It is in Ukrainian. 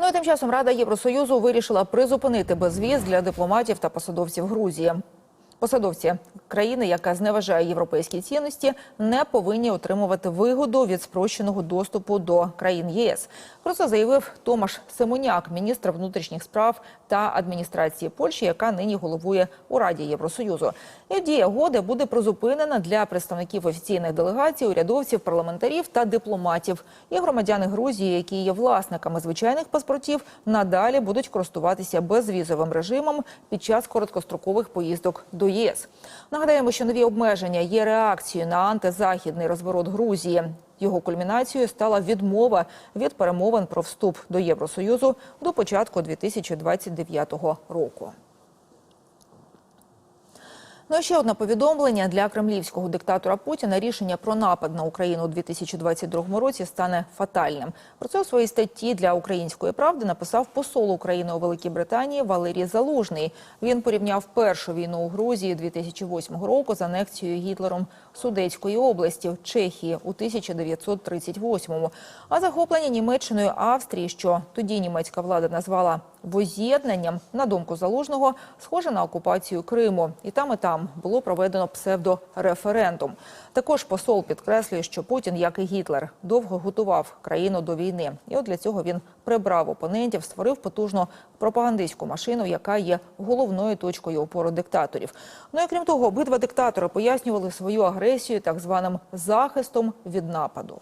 Ну і тим часом Рада Євросоюзу вирішила призупинити безвіз для дипломатів та посадовців Грузії. Посадовці країни, яка зневажає європейські цінності, не повинні отримувати вигоду від спрощеного доступу до країн ЄС. Про це заявив Томаш Семеняк, міністр внутрішніх справ та адміністрації Польщі, яка нині головує у Раді Євросоюзу. І дія угоди буде призупинена для представників офіційних делегацій, урядовців, парламентарів та дипломатів. І громадяни Грузії, які є власниками звичайних паспортів, надалі будуть користуватися безвізовим режимом під час короткострокових поїздок ЄС. Нагадаємо, що нові обмеження є реакцією на антизахідний розворот Грузії. Його кульмінацією стала відмова від перемовин про вступ до Євросоюзу до початку 2029 року. Ну і ще одне повідомлення для кремлівського диктатора Путіна. Рішення про напад на Україну у 2022 році стане фатальним. Про це у своїй статті для української правди написав посол України у Великій Британії Валерій Залужний. Він порівняв першу війну у Грузії 2008 року з анексією Гітлером Судецької області в Чехії у 1938-му. А захоплення Німеччиною Австрії, що тоді німецька влада назвала воз'єднанням, на думку залужного, схоже на окупацію Криму. І там, і там було проведено псевдореферендум. Також посол підкреслює, що Путін, як і Гітлер, довго готував країну до війни. І от для цього він прибрав опонентів, створив потужну пропагандистську машину, яка є головною точкою опору диктаторів. Ну і крім того, обидва диктатори пояснювали свою агресію так званим захистом від нападу.